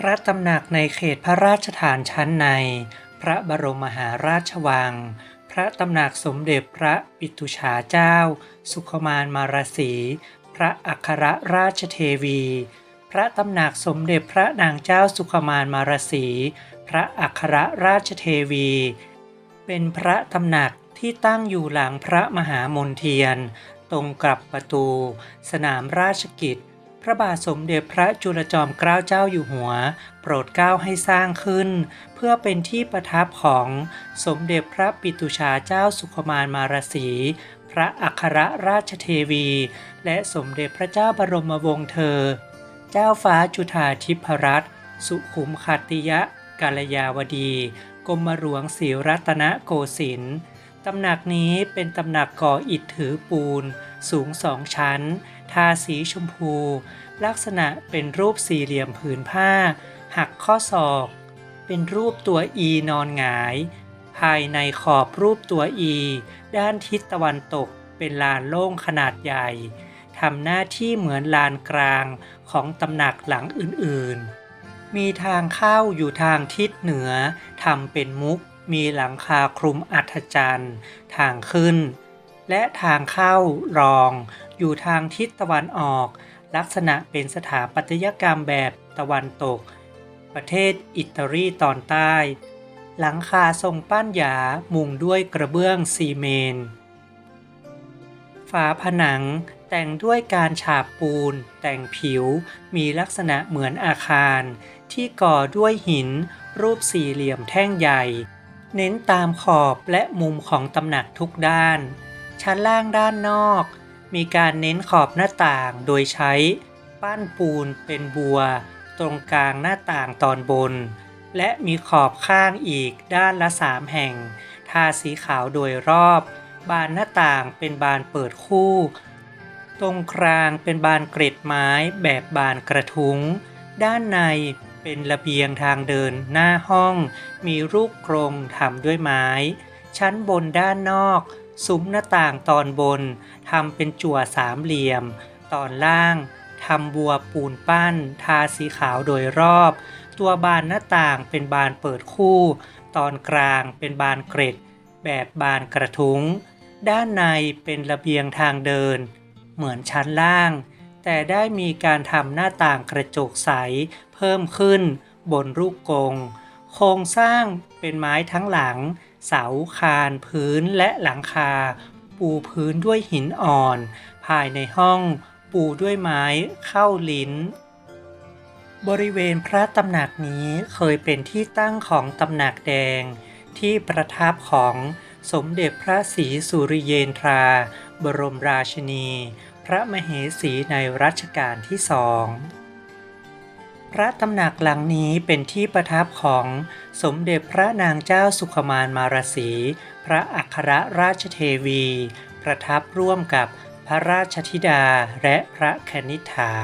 พระตำหนักในเขตพระราชฐานชั้นใน พระบรมมหาราชวัง พระตำหนักสมเด็จพระปิตุฉาเจ้า สุขมานมารสี พระอัครราชเทวี พระตำหนักสมเด็จพระนางเจ้าสุขมานมารสี พระอัครราชเทวี เป็นพระตำหนักที่ตั้งอยู่หลังพระมหามนเทียน ตรงกับประตู สนามราชกิจ ระบาทสมเด็จพระจุลจอมเกล้าเจ้าอยู่หัว โปรดเกล้าให้สร้างขึ้น เพื่อเป็นที่ประทับของสมเด็จพระปิตุฉาเจ้าสุขมานมารสี พระอัครราชเทวี และสมเด็จพระเจ้าบรมวงศ์เธอ เจ้าฟ้าจุฑาทิพรัตน์สุขุมขัตติยะกาลยาวดี กรมหลวงศรีรัตนโกสินทร์ ตำหนักนี้เป็นตำหนักก่ออิฐถือปูน สูงสองชั้น ทาสีชมพู ลักษณะเป็นรูปสี่เหลี่ยมผืนผ้า หักข้อศอก เป็นรูปตัวอีนอนหงาย ภายในขอบรูปตัวอีด้านทิศตะวันตกเป็นลานโล่งขนาดใหญ่ทำหน้าที่เหมือนลานกลางของตำหนักหลังอื่นๆ มีทางเข้าอยู่ทางทิศเหนือทำเป็นมุก มีหลังคาคลุมอัฐจันทร์ทางขึ้น และทางเข้ารอง อยู่ทางทิศตะวันออก ลักษณะเป็นสถาปัตยกรรมแบบตะวันตก ประเทศอิตาลีตอนใต้ หลังคาทรงปั้นหยามุงด้วยกระเบื้องซีเมนฝาผนังแต่งด้วยการฉาบปูน แต่งผิว มีลักษณะเหมือนอาคาร ที่ก่อด้วยหินรูปสี่เหลี่ยมแท่งใหญ่ เน้นตามขอบและมุมของตำหนักทุกด้าน ชั้นล่างด้านนอก มีการเน้นขอบหน้าต่างโดยใช้ ปั้นปูนเป็นบัว ตรงกลางหน้าต่างตอนบน และมีขอบข้างอีกด้านละสามแห่ง ทาสีขาวโดยรอบ บานหน้าต่างเป็นบานเปิดคู่ ตรงกลางเป็นบานเกร็ดไม้แบบบานกระทุ้งด้านใน เป็นระเบียงทางเดินหน้าห้อง มีรูปกรงทำด้วยไม้ ชั้นบนด้านนอก ซุ้มหน้าต่างตอนบนทำเป็นจั่วสามเหลี่ยม ตอนล่างทำบัวปูนปั้น ทาสีขาวโดยรอบ ตัวบานหน้าต่างเป็นบานเปิดคู่ ตอนกลางเป็นบานเกร็ด แบบบานกระทุ้ง ด้านในเป็นระเบียงทางเดิน เหมือนชั้นล่าง แต่ได้มีการทำหน้าต่างกระจกใสเพิ่มขึ้นบนรูปกง โครงสร้างเป็นไม้ทั้งหลัง เสาคานพื้นและหลังคา ปูพื้นด้วยหินอ่อน ภายในห้องปูด้วยไม้เข้าลิ้น บริเวณพระตำหนักนี้เคยเป็นที่ตั้งของตำหนักแดง ที่ประทับของสมเด็จพระศรีสุริเยนทรา บรมราชินี พระมเหสีในรัชกาลที่สอง พระตำหนักหลังนี้เป็นที่ประทับของสมเด็จพระนางเจ้าสุขมานมารสี พระอัครราชเทวี ประทับร่วมกับพระราชธิดาและพระคณิ t ฐา